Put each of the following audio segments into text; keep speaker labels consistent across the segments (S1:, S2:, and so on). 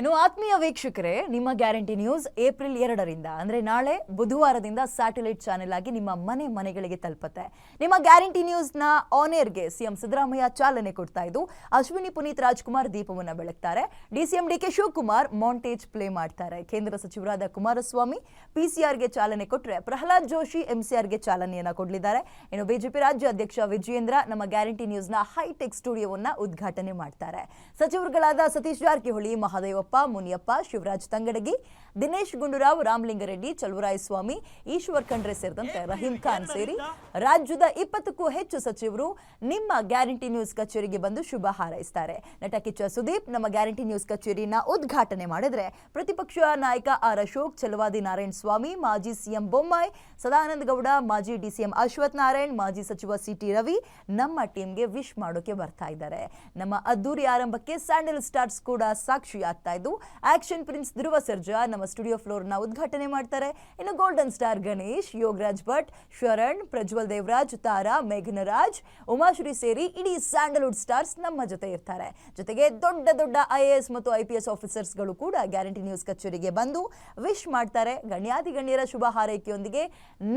S1: ಇನ್ನು ಆತ್ಮೀಯ ವೀಕ್ಷಕರೇ, ನಿಮ್ಮ ಗ್ಯಾರಂಟಿ ನ್ಯೂಸ್ ಏಪ್ರಿಲ್ ಎರಡರಿಂದ, ಅಂದ್ರೆ ನಾಳೆ ಬುಧವಾರದಿಂದ ಸ್ಯಾಟಲೈಟ್ ಚಾನೆಲ್ ಆಗಿ ನಿಮ್ಮ ಮನೆ ಮನೆಗಳಿಗೆ ತಲುಪುತ್ತೆ. ನಿಮ್ಮ ಗ್ಯಾರಂಟಿ ನ್ಯೂಸ್ನ ಆನ್ ಏರ್ಗೆ ಸಿಎಂ ಸಿದ್ದರಾಮಯ್ಯ ಚಾಲನೆ ಕೊಡ್ತಾ ಇದ್ದು, ಅಶ್ವಿನಿ ಪುನೀತ್ ರಾಜ್ಕುಮಾರ್ ದೀಪವನ್ನು ಬೆಳಗ್ತಾರೆ. DCM DK Shivakumar montage play ಮಾಡ್ತಾರೆ. ಕೇಂದ್ರ ಸಚಿವರಾದ ಕುಮಾರಸ್ವಾಮಿ ಪಿಸಿಆರ್ಗೆ ಚಾಲನೆ ಕೊಟ್ಟರೆ ಪ್ರಹ್ಲಾದ್ ಜೋಶಿ ಎಂಸಿಆರ್ಗೆ ಚಾಲನೆಯನ್ನು ಕೊಡಲಿದ್ದಾರೆ. ಇನ್ನು ಬಿಜೆಪಿ ರಾಜ್ಯ ಅಧ್ಯಕ್ಷ ವಿಜಯೇಂದ್ರ ನಮ್ಮ ಗ್ಯಾರಂಟಿ ನ್ಯೂಸ್ನ ಹೈಟೆಕ್ ಸ್ಟುಡಿಯೋವನ್ನ ಉದ್ಘಾಟನೆ ಮಾಡ್ತಾರೆ. ಸಚಿವರುಗಳಾದ ಸತೀಶ್ ಜಾರಕಿಹೊಳಿ ಮಹದೇವಪ್ಪ ಮುನಿಯಪ್ಪ ಶಿವರಾಜ್ ತಂಗಡಗಿ, ದಿನೇಶ್ ಗುಂಡೂರಾವ್, ರಾಮಲಿಂಗರೆಡ್ಡಿ, ಚಲುವರಾಯಸ್ವಾಮಿ, ಈಶ್ವರ್ ಖಂಡ್ರೆ ಸೇರಿದಂತೆ ರಹೀಂ ಖಾನ್ ಸೇರಿ ರಾಜ್ಯದ ಇಪ್ಪತ್ತಕ್ಕೂ ಹೆಚ್ಚು ಸಚಿವರು ನಿಮ್ಮ ಗ್ಯಾರಂಟಿ ನ್ಯೂಸ್ ಕಚೇರಿಗೆ ಬಂದು ಶುಭ ಹಾರೈಸ್ತಾರೆ. ನಟ ಕಿಚ್ಚ ಸುದೀಪ್ ನಮ್ಮ ಗ್ಯಾರಂಟಿ ನ್ಯೂಸ್ ಕಚೇರಿನ ಉದ್ಘಾಟನೆ ಮಾಡಿದ್ರೆ ಪ್ರತಿಪಕ್ಷ ನಾಯಕ ಆರ್ ಅಶೋಕ್ ಚಲವಾದಿ ನಾರಾಯಣ ಸ್ವಾಮಿ, ಮಾಜಿ ಸಿಎಂ ಬೊಮ್ಮಾಯಿ, ಸದಾನಂದ ಗೌಡ, ಮಾಜಿ ಡಿಸಿಎಂ ಅಶ್ವಥ್ ನಾರಾಯಣ್, ಮಾಜಿ ಸಚಿವ ಸಿಟಿ ರವಿ ನಮ್ಮ ಟೀಮ್ಗೆ ವಿಶ್ ಮಾಡೋಕೆ ಬರ್ತಾ ಇದ್ದಾರೆ. ನಮ್ಮ ಅದ್ದೂರಿ ಆರಂಭಕ್ಕೆ ಸ್ಯಾಂಡಲ್ ಸ್ಟಾರ್ಸ್ ಕೂಡ ಸಾಕ್ಷಿ ಆಗ್ತಾ ಇದ್ದು ಆಕ್ಷನ್ ಪ್ರಿನ್ಸ್ ಧ್ರುವ ಸರ್ಜಾ ನಮ್ಮ ಸ್ಟುಡಿಯೋ ಫ್ಲೋರ್ನ ಉದ್ಘಾಟನೆ ಮಾಡ್ತಾರೆ. ಇನ್ನು ಗೋಲ್ಡನ್ ಸ್ಟಾರ್ ಗಣೇಶ್, ಯೋಗರಾಜ್ ಭಟ್, ಶರಣ್, ಪ್ರಜ್ವಲ್ ದೇವರಾಜ್, ತಾರಾ, ಮೇಘನರಾಜ್, ಉಮಾಶ್ರೀ ಸೇರಿ ಇಡೀ ಸ್ಯಾಂಡಲ್ವುಡ್ ಸ್ಟಾರ್ಸ್ ನಮ್ಮ ಜೊತೆ ಇರ್ತಾರೆ. ಜೊತೆಗೆ ದೊಡ್ಡ ದೊಡ್ಡ ಐ ಎ ಎಸ್ ಮತ್ತು ಐ ಪಿ ಎಸ್ ಆಫೀಸರ್ಸ್ಗಳು ಕೂಡ ಗ್ಯಾರಂಟಿ ನ್ಯೂಸ್ ಕಚೇರಿಗೆ ಬಂದು ವಿಶ್ ಮಾಡ್ತಾರೆ. ಗಣ್ಯಾದಿ ಗಣ್ಯರ ಶುಭ ಹಾರೈಕೆಯೊಂದಿಗೆ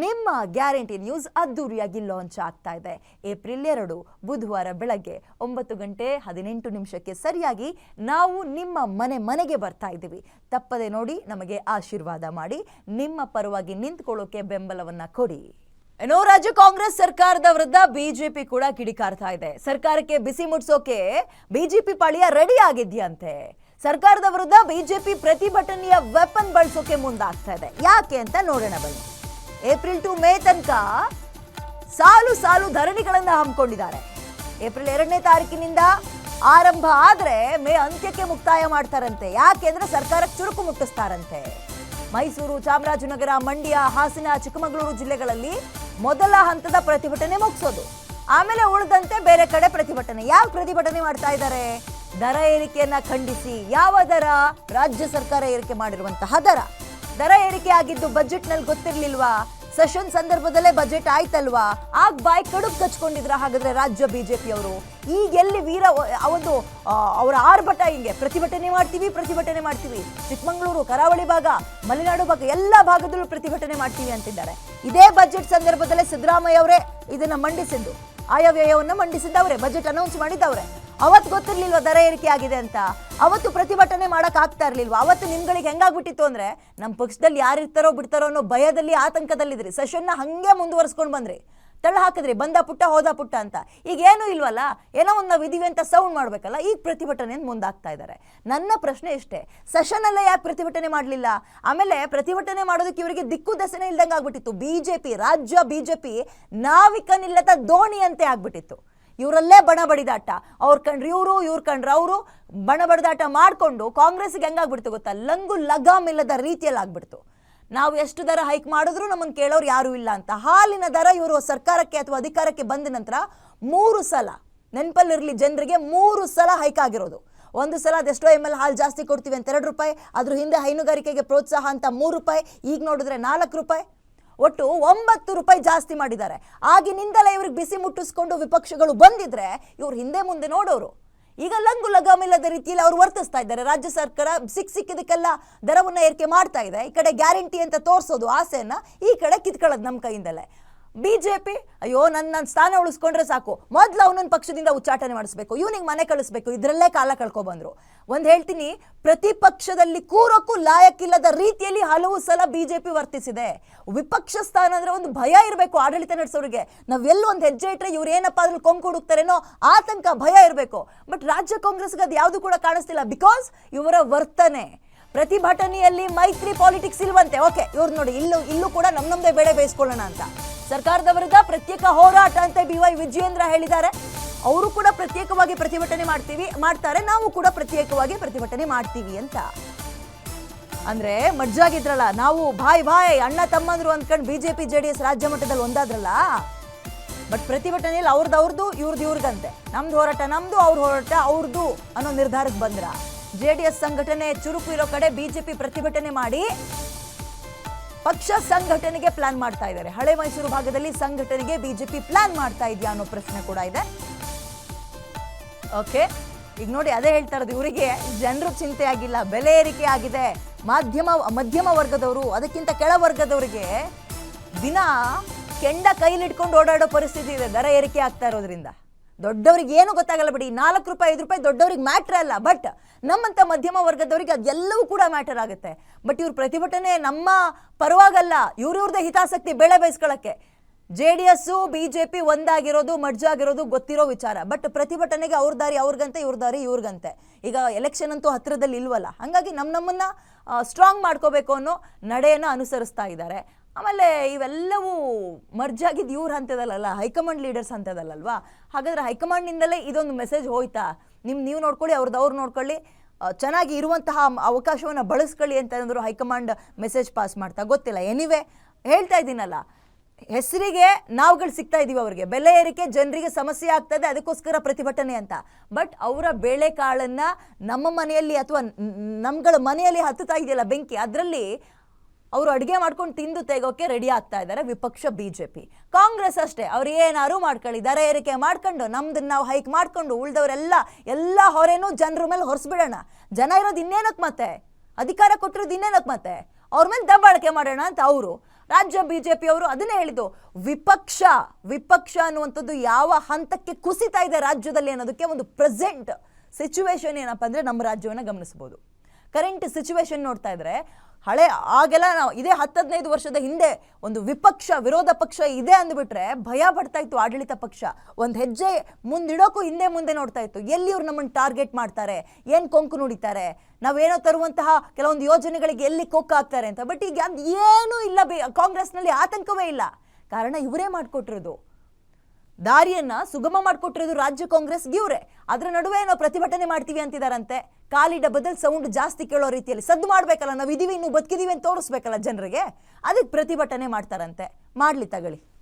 S1: ನಿಮ್ಮ ಗ್ಯಾರಂಟಿ ನ್ಯೂಸ್ ಅದ್ದೂರಿಯಾಗಿ ಲಾಂಚ್ ಆಗ್ತಾ ಇದೆ. ಏಪ್ರಿಲ್ ಎರಡು, ಬುಧವಾರ ಬೆಳಗ್ಗೆ ಒಂಬತ್ತು ಗಂಟೆ ಹದಿನೆಂಟು ನಿಮಿಷಕ್ಕೆ ಸರಿಯಾಗಿ ನಾವು ನಿಮ್ಮ ಮನೆ ಮನೆಗೆ ಬರ್ತಾ ಇದ್ದೀವಿ. ತಪ್ಪದೆ ನೋಡಿ ನಮಗೆ ಆಶೀರ್ವಾದ ಮಾಡಿ, ನಿಮ್ಮ ಪರವಾಗಿ ನಿಂತ್ಕೊಳ್ಳೋಕೆ ಬೆಂಬಲವನ್ನ ಕೊಡಿ. ಏನೋ ರಾಜ್ಯ ಕಾಂಗ್ರೆಸ್ ಸರ್ಕಾರದ ವಿರುದ್ಧ ಬಿಜೆಪಿ ಕೂಡ ಕಿಡಿಕಾರ್ತಾ ಇದೆ. ಸರ್ಕಾರಕ್ಕೆ ಬಿಸಿ ಮುಟ್ಸೋಕೆ ಬಿಜೆಪಿ ಪಾಳಿಯ ರೆಡಿ ಆಗಿದ್ಯಂತೆ. ಸರ್ಕಾರದ ವಿರುದ್ಧ ಬಿಜೆಪಿ ಪ್ರತಿಭಟನೆಯ ವೆಪನ್ ಬಳಸೋಕೆ ಮುಂದಾಗ್ತಾ ಇದೆ. ಯಾಕೆ ಅಂತ ನೋಡೋಣ ಬನ್ನಿ. ಏಪ್ರಿಲ್ ಟು ಮೇ ತನಕ ಸಾಲು ಸಾಲು ಧರಣಿಗಳನ್ನ ಹಮ್ಮಿಕೊಂಡಿದ್ದಾರೆ. ಏಪ್ರಿಲ್ ಎರಡನೇ ತಾರೀಕಿನಿಂದ ಆರಂಭ ಆದ್ರೆ ಮೇ ಅಂತ್ಯಕ್ಕೆ ಮುಕ್ತಾಯ ಮಾಡ್ತಾರಂತೆ. ಯಾಕೆಂದ್ರೆ ಸರ್ಕಾರಕ್ಕೆ ಚುರುಕು ಮುಟ್ಟಿಸ್ತಾರಂತೆ. ಮೈಸೂರು, ಚಾಮರಾಜನಗರ, ಮಂಡ್ಯ, ಹಾಸನ, ಚಿಕ್ಕಮಗಳೂರು ಜಿಲ್ಲೆಗಳಲ್ಲಿ ಮೊದಲ ಹಂತದ ಪ್ರತಿಭಟನೆ ಮುಗಿಸೋದು. ಆಮೇಲೆ ಉಳಿದಂತೆ ಬೇರೆ ಕಡೆ ಪ್ರತಿಭಟನೆ. ಯಾವ ಪ್ರತಿಭಟನೆ ಮಾಡ್ತಾ ಇದ್ದಾರೆ? ದರ ಏರಿಕೆಯನ್ನ ಖಂಡಿಸಿ ಯಾವ ದರ? ರಾಜ್ಯ ಸರ್ಕಾರ ಏರಿಕೆ ಮಾಡಿರುವಂತಹ ದರ. ದರ ಏರಿಕೆ ಆಗಿದ್ದು ಬಜೆಟ್ನಲ್ಲಿ ಗೊತ್ತಿರ್ಲಿಲ್ವಾ? ಸೆಷನ್ ಸಂದರ್ಭದಲ್ಲೇ ಬಜೆಟ್ ಆಯ್ತಲ್ವಾ? ಆಗ ಬಾಯಿ ಕಡುಬ್ ಕಚ್ಕೊಂಡಿದ್ರ ಹಾಗಾದ್ರೆ ರಾಜ್ಯ ಬಿಜೆಪಿಯವರು ಈಗ ಎಲ್ಲಿ ವೀರ ಒಂದು ಅವರ ಆರ್ಭಟ ಹಿಂಗೆ, ಪ್ರತಿಭಟನೆ ಮಾಡ್ತೀವಿ ಪ್ರತಿಭಟನೆ ಮಾಡ್ತೀವಿ. ಚಿಕ್ಕಮಗಳೂರು, ಕರಾವಳಿ ಭಾಗ, ಮಲೆನಾಡು ಭಾಗ, ಎಲ್ಲ ಭಾಗದಲ್ಲೂ ಪ್ರತಿಭಟನೆ ಮಾಡ್ತೀವಿ ಅಂತಿದ್ದಾರೆ. ಇದೇ ಬಜೆಟ್ ಸಂದರ್ಭದಲ್ಲೇ ಸಿದ್ದರಾಮಯ್ಯ ಅವರೇ ಇದನ್ನ ಮಂಡಿಸಿದ್ದು. ಆಯವ್ಯಯವನ್ನು ಮಂಡಿಸಿದ್ದವ್ರೆ, ಬಜೆಟ್ ಅನೌನ್ಸ್ ಮಾಡಿದ್ದವ್ರೆ. ಅವತ್ತು ಗೊತ್ತಿರ್ಲಿಲ್ವಾ ದರ ಏರಿಕೆ ಆಗಿದೆ ಅಂತ? ಅವತ್ತು ಪ್ರತಿಭಟನೆ ಆಗ್ತಾ ಇರ್ಲಿಲ್ವಾ? ಅವತ್ತು ನಿಮ್ಗಳಿಗೆ ಹೆಂಗಾಗ್ಬಿಟ್ಟಿತ್ತು ಅಂದ್ರೆ ನಮ್ಮ ಪಕ್ಷದಲ್ಲಿ ಯಾರು ಇರ್ತಾರೋ ಬಿಡ್ತಾರೋ ಅನ್ನೋ ಭಯದಲ್ಲಿ ಆತಂಕದಲ್ಲಿದ್ರಿ. ಸೆಷನ್ನ ಹಂಗೆ ಮುಂದುವರ್ಸ್ಕೊಂಡು ಬಂದ್ರಿ. ತಳ್ಳ ಹಾಕಿದ್ರಿ, ಬಂದ ಪುಟ್ಟ, ಹೋದ ಪುಟ್ಟ ಅಂತ. ಈಗ ಏನೂ ಇಲ್ವಲ್ಲ? ಏನೋ ಒಂದು ನಾವು ಅಂತ ಸೌಂಡ್ ಮಾಡ್ಬೇಕಲ್ಲ? ಈಗ ಪ್ರತಿಭಟನೆ ಮುಂದಾಗ್ತಾ ಇದ್ದಾರೆ ನನ್ನ ಪ್ರಶ್ನೆ ಇಷ್ಟೇ, ಸೆಷನ್ ಅಲ್ಲೇ ಯಾಕೆ ಪ್ರತಿಭಟನೆ ಮಾಡಲಿಲ್ಲ? ಆಮೇಲೆ ಪ್ರತಿಭಟನೆ ಮಾಡೋದಕ್ಕೆ ಇವರಿಗೆ ದಿಕ್ಕು ದಸನೆ ಇಲ್ದಂಗೆ ಆಗ್ಬಿಟ್ಟಿತ್ತು. ಬಿಜೆಪಿ, ರಾಜ್ಯ ಬಿಜೆಪಿ ನಾವಿಕನಿಲ್ಲದ ದೋಣಿ ಅಂತೆ ಆಗ್ಬಿಟ್ಟಿತ್ತು. ಇವರಲ್ಲೇ ಬಣ ಬಡಿದಾಟ. ಅವ್ರ ಕಂಡ್ರೆ ಇವರು, ಇವ್ರ ಕಂಡ್ರೆ ಅವರು ಬಣ ಬಡಿದಾಟ ಮಾಡಿಕೊಂಡು ಕಾಂಗ್ರೆಸ್ಗೆ ಹೆಂಗಾಗ್ಬಿಡ್ತು ಗೊತ್ತಾ? ಲಂಗು ಲಗಾಮ್ ಇಲ್ಲದ ರೀತಿಯಲ್ಲಿ ಆಗ್ಬಿಡ್ತು. ನಾವು ಎಷ್ಟು ದರ ಹೈಕ್ ಮಾಡಿದ್ರು ನಮ್ಮನ್ನು ಕೇಳೋರು ಯಾರೂ ಇಲ್ಲ ಅಂತ. ಹಾಲಿನ ದರ ಇವರು ಸರ್ಕಾರಕ್ಕೆ ಅಥವಾ ಅಧಿಕಾರಕ್ಕೆ ಬಂದ ನಂತರ ಮೂರು ಸಲ, ನೆನಪಲ್ಲಿರಲಿ ಜನರಿಗೆ ಮೂರು ಸಲ ಹೈಕ್ ಆಗಿರೋದು. ಒಂದು ಸಲ ಅದೆಷ್ಟೋ ಎಂ ಎಲ್ ಹಾಲು ಜಾಸ್ತಿ ಕೊಡ್ತೀವಿ ಅಂತ ಎರಡು ರೂಪಾಯಿ, ಅದ್ರ ಹಿಂದೆ ಹೈನುಗಾರಿಕೆಗೆ ಪ್ರೋತ್ಸಾಹ ಅಂತ ಮೂರು ರೂಪಾಯಿ, ಈಗ ನೋಡಿದ್ರೆ ನಾಲ್ಕು ರೂಪಾಯಿ. ಒಟ್ಟು ಒಂಬತ್ತು ರೂಪಾಯಿ ಜಾಸ್ತಿ ಮಾಡಿದ್ದಾರೆ. ಆಗಿನಿಂದಲೇ ಇವ್ರಿಗೆ ಬಿಸಿ ಮುಟ್ಟಿಸ್ಕೊಂಡು ವಿಪಕ್ಷಗಳು ಬಂದಿದ್ರೆ ಇವ್ರು ಹಿಂದೆ ಮುಂದೆ ನೋಡೋರು. ಈಗ ಲಂಗು ಲಗಾಮಿಲ್ಲದ ರೀತಿಯಲ್ಲಿ ಅವರು ವರ್ತಿಸ್ತಾ ಇದ್ದಾರೆ. ರಾಜ್ಯ ಸರ್ಕಾರ ಸಿಕ್ಕ ಸಿಕ್ಕಿದಕ್ಕೆಲ್ಲ ದರವನ್ನು ಏರಿಕೆ ಮಾಡ್ತಾ ಇದೆ. ಈ ಕಡೆ ಗ್ಯಾರಂಟಿ ಅಂತ ತೋರಿಸೋದು ಆಸೆಯನ್ನು ಈ ಕಡೆ ಕಿತ್ಕೊಳ್ಳೋದು ನಮ್ಮ ಕೈಯಿಂದಲೇ. ಬಿಜೆಪಿ, ಅಯ್ಯೋ ನನ್ನ ನನ್ನ ಸ್ಥಾನ ಉಳಿಸ್ಕೊಂಡ್ರೆ ಸಾಕು. ಮೊದಲು ಅವನನ್ನ ಪಕ್ಷದಿಂದ ಉಚ್ಚಾಟನೆ ಮಾಡಿಸ್ಬೇಕು. ಇವನಿಗೆ ಮನೆ ಕಳಿಸ್ಬೇಕು. ಇದರಲ್ಲೇ ಕಾಲ ಕಳ್ಕೊಬಂದ್ರು. ಒಂದು ಹೇಳ್ತೀನಿ ಪ್ರತಿಪಕ್ಷದಲ್ಲಿ ಕೂರೋಕ್ಕೂ ಲಾಯಕ್ಕಿಲ್ಲದ ರೀತಿಯಲ್ಲಿ ಹಲವು ಸಲ ಬಿ ಜೆ ಪಿ ವರ್ತಿಸಿದೆ. ವಿಪಕ್ಷ ಸ್ಥಾನ ಅಂದರೆ ಒಂದು ಭಯ ಇರಬೇಕು ಆಡಳಿತ ನಡೆಸೋರಿಗೆ. ನಾವೆಲ್ಲೂ ಒಂದು ಹೆಜ್ಜೆ ಇಟ್ಟರೆ ಇವ್ರು ಏನಪ್ಪ ಅದ್ರಲ್ಲಿ ಕೊಂಕು ಹುಡುಕ್ತಾರೇನೋ ಆತಂಕ, ಭಯ ಇರಬೇಕು. ಬಟ್ ರಾಜ್ಯ ಕಾಂಗ್ರೆಸ್ಗೆ ಅದು ಯಾವುದು ಕೂಡ ಕಾಣಿಸ್ತಿಲ್ಲ ಬಿಕಾಸ್ ಇವರ ವರ್ತನೆ. ಪ್ರತಿಭಟನೆಯಲ್ಲಿ ಮೈತ್ರಿ ಪಾಲಿಟಿಕ್ಸ್ ಇಲ್ವಂತೆ. ಓಕೆ ಇವ್ರು ನೋಡಿ, ಇಲ್ಲೂ ಇಲ್ಲೂ ಕೂಡ ನಮ್ಮ ನಮ್ಮದೇ ಬೆಳೆ ಬೇಯಿಸ್ಕೊಳ್ಳೋಣ ಅಂತ. ಸರ್ಕಾರದ ವಿರುದ್ಧ ಪ್ರತ್ಯೇಕ ಹೋರಾಟ ಅಂತ ಬಿ ವೈ ವಿಜಯೇಂದ್ರ ಹೇಳಿದ್ದಾರೆ. ಅವರು ಕೂಡ ಪ್ರತ್ಯೇಕವಾಗಿ ಪ್ರತಿಭಟನೆ ಮಾಡ್ತೀವಿ, ಮಾಡ್ತಾರೆ. ನಾವು ಕೂಡ ಪ್ರತ್ಯೇಕವಾಗಿ ಪ್ರತಿಭಟನೆ ಮಾಡ್ತೀವಿ ಅಂತ. ಅಂದ್ರೆ ಮಜ್ಜಾಗಿದ್ರಲ್ಲ, ನಾವು ಬಾಯ್ ಬಾಯ್ ಅಣ್ಣ ತಮ್ಮಂದ್ರು ಅಂದ್ಕೊಂಡು ಬಿಜೆಪಿ ಜೆ ಡಿ ಎಸ್ ರಾಜ್ಯ ಮಟ್ಟದಲ್ಲಿ ಒಂದಾದ್ರಲ್ಲ? ಬಟ್ ಪ್ರತಿಭಟನೆಯಲ್ಲಿ ಅವ್ರದ್ದು ಅವ್ರದ್ದು ಇವ್ರದ್ದು ಇವ್ರಿಗಂತೆ ನಮ್ದು ಹೋರಾಟ ನಮ್ದು, ಅವ್ರ ಹೋರಾಟ ಅವ್ರದ್ದು ಅನ್ನೋ ನಿರ್ಧಾರಕ್ಕೆ ಬಂದ್ರ. ಜೆ ಡಿ ಎಸ್ ಸಂಘಟನೆ ಚುರುಕು ಇರೋ ಕಡೆ ಬಿಜೆಪಿ ಪ್ರತಿಭಟನೆ ಮಾಡಿ ಪಕ್ಷ ಸಂಘಟನೆಗೆ ಪ್ಲಾನ್ ಮಾಡ್ತಾ ಇದ್ದಾರೆ. ಹಳೆ ಮೈಸೂರು ಭಾಗದಲ್ಲಿ ಸಂಘಟನೆಗೆ ಬಿಜೆಪಿ ಪ್ಲಾನ್ ಮಾಡ್ತಾ ಇದೆಯಾ ಅನ್ನೋ ಪ್ರಶ್ನೆ ಕೂಡ ಇದೆ. ಓಕೆ ಈಗ ನೋಡಿ ಅದೇ ಹೇಳ್ತಾ ಇರೋದು, ಇವರಿಗೆ ಜನರು ಚಿಂತೆ ಆಗಿಲ್ಲ ಬೆಲೆ ಏರಿಕೆ ಆಗಿದೆ. ಮಾಧ್ಯಮ, ಮಧ್ಯಮ ವರ್ಗದವರು, ಅದಕ್ಕಿಂತ ಕೆಳ ವರ್ಗದವರಿಗೆ ದಿನ ಕೆಂಡ ಕೈಲಿಟ್ಕೊಂಡು ಓಡಾಡೋ ಪರಿಸ್ಥಿತಿ ಇದೆ, ದರ ಏರಿಕೆ ಆಗ್ತಾ ಇರೋದ್ರಿಂದ. ದೊಡ್ಡವ್ರಿಗೆ ಏನು ಗೊತ್ತಾಗಲ್ಲ ಬಿಡಿ. ನಾಲ್ಕು ರೂಪಾಯಿ, ಐದು ರೂಪಾಯಿ ದೊಡ್ಡವ್ರಿಗೆ ಮ್ಯಾಟ್ರ್ ಅಲ್ಲ. ಬಟ್ ನಮ್ಮಂಥ ಮಧ್ಯಮ ವರ್ಗದವರಿಗೆ ಅದೆಲ್ಲವೂ ಕೂಡ ಮ್ಯಾಟರ್ ಆಗುತ್ತೆ. ಬಟ್ ಇವ್ರ ಪ್ರತಿಭಟನೆ ನಮ್ಮ ಪರವಾಗಲ್ಲ. ಇವ್ರಿವ್ರದ್ದೇ ಹಿತಾಸಕ್ತಿ ಬೆಳೆ ಬೇಯಿಸ್ಕೊಳ್ಳೋಕ್ಕೆ J D S, B J P ಒಂದಾಗಿರೋದು ಮಡ್ಜಾಗಿರೋದು ಗೊತ್ತಿರೋ ವಿಚಾರ. ಬಟ್ ಪ್ರತಿಭಟನೆಗೆ ಅವ್ರ ದಾರಿ ಅವ್ರಿಗಂತೆ, ಇವ್ರ ದಾರಿ ಇವ್ರಿಗಂತೆ. ಈಗ ಎಲೆಕ್ಷನ್ ಅಂತೂ ಹತ್ತಿರದಲ್ಲಿ ಇಲ್ವಲ್ಲ. ಹಾಗಾಗಿ ನಮ್ಮ ನಮ್ಮನ್ನು ಸ್ಟ್ರಾಂಗ್ ಮಾಡ್ಕೋಬೇಕು ಅನ್ನೋ ನಡೆಯನ್ನು ಅನುಸರಿಸ್ತಾ ಇದ್ದಾರೆ. ಆಮೇಲೆ ಇವೆಲ್ಲವೂ ಮರ್ಜ್ ಆಗಿದ್ದು ಇವ್ರ ಅಂತದಲ್ಲ ಹೈಕಮಾಂಡ್ ಲೀಡರ್ಸ್ ಅಂತದಲ್ಲಲ್ವಾ ಹಾಗಾದ್ರೆ ಹೈಕಮಾಂಡ್ನಿಂದಲೇ ಇದೊಂದು ಮೆಸೇಜ್ ಹೋಯ್ತಾ? ನಿಮ್ಮ ನೀವು ನೋಡ್ಕೊಳ್ಳಿ ಅವ್ರದ್ದು ಅವ್ರು ನೋಡ್ಕೊಳ್ಳಿ. ಚೆನ್ನಾಗಿ ಇರುವಂತಹ ಅವಕಾಶವನ್ನು ಬಳಸ್ಕೊಳ್ಳಿ ಅಂತ ಅಂದರು ಹೈಕಮಾಂಡ್ ಮೆಸೇಜ್ ಪಾಸ್ ಮಾಡ್ತಾ. ಗೊತ್ತಿಲ್ಲ. ಎನಿವೆ ಹೇಳ್ತಾ ಇದ್ದೀನಲ್ಲ. ಹೆಸರಿಗೆ ನಾವುಗಳು ಸಿಗ್ತಾ ಇದೀವಿ ಅವರಿಗೆ. ಬೆಲೆ ಏರಿಕೆ ಜನರಿಗೆ ಸಮಸ್ಯೆ ಆಗ್ತದೆ, ಅದಕ್ಕೋಸ್ಕರ ಪ್ರತಿಭಟನೆ ಅಂತ. ಬಟ್ ಅವರ ಬೇಳೆಕಾಳನ್ನು ನಮ್ಮ ಮನೆಯಲ್ಲಿ ಅಥವಾ ನಮ್ಗಳ ಮನೆಯಲ್ಲಿ ಹತ್ತುತ್ತಾ ಇದೆಯಲ್ಲ ಬೆಂಕಿ, ಅದರಲ್ಲಿ ಅವರು ಅಡುಗೆ ಮಾಡ್ಕೊಂಡು ತಿಂದು ತೆಗೋಕೆ ರೆಡಿ ಆಗ್ತಾ ಇದ್ದಾರೆ ವಿಪಕ್ಷ ಬಿಜೆಪಿ ಕಾಂಗ್ರೆಸ್ ಅಷ್ಟೇ, ಅವ್ರು ಏನಾದ್ರು ಮಾಡ್ಕೊಳ್ಳಿ ದರ ಏರಿಕೆ ಮಾಡ್ಕೊಂಡು ನಮ್ದನ್ನ ನಾವು ಹೈಕ್ ಮಾಡ್ಕೊಂಡು ಉಳಿದವರೆಲ್ಲ, ಎಲ್ಲ ಹೊರೆನೂ ಜನರ ಮೇಲೆ ಹೊರಿಸ್ಬಿಡೋಣ. ಜನ ಇರೋದು ಇನ್ನೇನಕ್ಕೆ ಮತ್ತೆ? ಅಧಿಕಾರ ಕೊಟ್ಟಿರೋದು ಇನ್ನೇನಕ್ಕೆ ಮತ್ತೆ? ಅವ್ರ ಮೇಲೆ ದಬ್ಬಾಳಿಕೆ ಮಾಡೋಣ ಅಂತ ಅವರು. ರಾಜ್ಯ ಬಿಜೆಪಿ ಅವರು ಅದನ್ನೇ ಹೇಳಿದ್ದು, ವಿಪಕ್ಷ ವಿಪಕ್ಷ ಅನ್ನುವಂಥದ್ದು ಯಾವ ಹಂತಕ್ಕೆ ಕುಸಿತಾ ಇದೆ ರಾಜ್ಯದಲ್ಲಿ ಅನ್ನೋದಕ್ಕೆ ಒಂದು ಪ್ರೆಸೆಂಟ್ ಸಿಚುವೇಶನ್ ಏನಪ್ಪ ಅಂದರೆ ನಮ್ಮ ರಾಜ್ಯವನ್ನು ಗಮನಿಸ್ಬೋದು. ಕರೆಂಟ್ ಸಿಚುವೇಶನ್ ನೋಡ್ತಾ ಇದ್ರೆ ಹಳೆ ಆಗೆಲ್ಲ ನಾವು ಇದೇ ಹತ್ತು ಹದಿನೈದು ವರ್ಷದ ಹಿಂದೆ ಒಂದು ವಿಪಕ್ಷ, ವಿರೋಧ ಪಕ್ಷ ಇದೆ ಅಂದ್ಬಿಟ್ರೆ ಭಯ ಪಡ್ತಾ ಇತ್ತು ಆಡಳಿತ ಪಕ್ಷ. ಒಂದು ಹೆಜ್ಜೆ ಮುಂದಿಡೋಕ್ಕೂ ಹಿಂದೆ ಮುಂದೆ ನೋಡ್ತಾ ಇತ್ತು. ಎಲ್ಲಿ ಇವ್ರು ನಮ್ಮನ್ನು ಟಾರ್ಗೆಟ್ ಮಾಡ್ತಾರೆ? ಏನು ಕೊಂಕು ನುಡಿತಾರೆ? ನಾವೇನೋ ತರುವಂತಹ ಕೆಲವೊಂದು ಯೋಜನೆಗಳಿಗೆ ಎಲ್ಲಿ ಕೊಕ್ಕ ಹಾಕ್ತಾರೆ ಅಂತ. ಬಟ್ ಈಗ ಅದು ಏನೂ ಇಲ್ಲ ಬಿ, ಕಾಂಗ್ರೆಸ್ನಲ್ಲಿ ಆತಂಕವೇ ಇಲ್ಲ. ಕಾರಣ ಇವರೇ ಮಾಡಿಕೊಟ್ಟಿರೋದು. ದಾರಿಯನ್ನ ಸುಗಮ ಮಾಡಿಕೊಟ್ಟಿರೋದು ರಾಜ್ಯ ಕಾಂಗ್ರೆಸ್ ಇವ್ರೆ. ಅದರ ನಡುವೆ ಏನೋ ಪ್ರತಿಭಟನೆ ಮಾಡ್ತೀವಿ ಅಂತಿದಾರಂತೆ. ಕಾಲಿ ಡಬ್ಬದಲ್ಲಿ ಸೌಂಡ್ ಜಾಸ್ತಿ ಕೇಳೋ ರೀತಿಯಲ್ಲಿ ಸದ್ದು ಮಾಡ್ಬೇಕಲ್ಲ ನಾವು ಇದೀವಿ ಇನ್ನು ಬದುಕಿದೀವಿ ಅಂತ ತೋರಿಸ್ಬೇಕಲ್ಲ ಜನರಿಗೆ. ಅದಕ್ಕೆ ಪ್ರತಿಭಟನೆ ಮಾಡ್ತಾರಂತೆ. ಮಾಡ್ಲಿ ತಗೊಳ್ಳಿ.